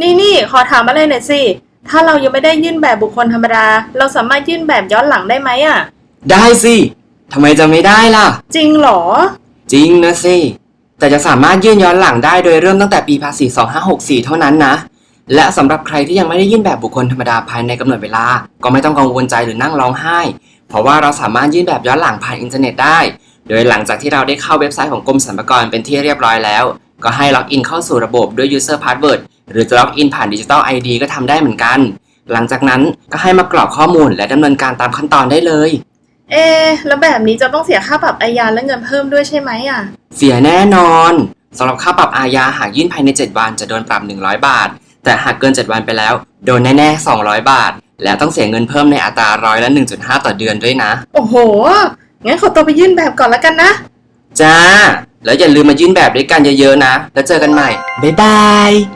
นี่นี่ขอถามอะไรหน่อยสิ ถ้าเรายังไม่ได้ยื่นแบบบุคคลธรรมดา เราสามารถยื่นแบบย้อนหลังได้ไหมอะ ได้สิทำไมจะไม่ได้ล่ะ จริงเหรอ จริงนะสิ แต่จะสามารถยื่นย้อนหลังได้โดยเริ่มตั้งแต่ปีภาษี 2564 เท่านั้นนะ และสำหรับใครที่ยังไม่ได้ยื่นแบบบุคคลธรรมดาภายในกำหนดเวลา ก็ไม่ต้องกังวลใจหรือนั่งร้องไห้ เพราะว่าเราสามารถยื่นแบบย้อนหลังผ่านอินเทอร์เน็ตได้ โดยหลังจากที่เราได้เข้าเว็บไซต์ของกรมสรรพากรเป็นที่เรียบร้อยแล้ว ก็ให้ล็อกอินเข้าสู่ระบบด้วย user password หรือจะล็อกอินผ่านดิจิ t a ล ID ก็ทำได้เหมือนกัน หลังจากนั้นก็ให้มากรอกข้อมูลและดำเนินการตามขั้นตอนได้เลย เอะแล้วแบบนี้จะต้องเสียค่าปรับอาญาและเงินเพิ่มด้วยใช่ไหมอะ เสียแน่นอนสำหรับค่าปรับอาญาหากยื่นภายใน 7 วันจะโดนปรับ 100 บาท แต่หากเกิน 7 วันไปแล้ว โดนแน่ๆ 200 บาท และต้องเสียเงินเพิ่มในอัตราร้อยละ 1.5 ต่อเดือนด้วยนะ โอ้โห งั้นขอตัวไปยื่นแบบก่อนแล้วกันนะ จ้า แล้วอย่าลืมมายื่นแบบด้วยกันเยอะๆนะ แล้วเจอกันใหม่ บ๊ายบาย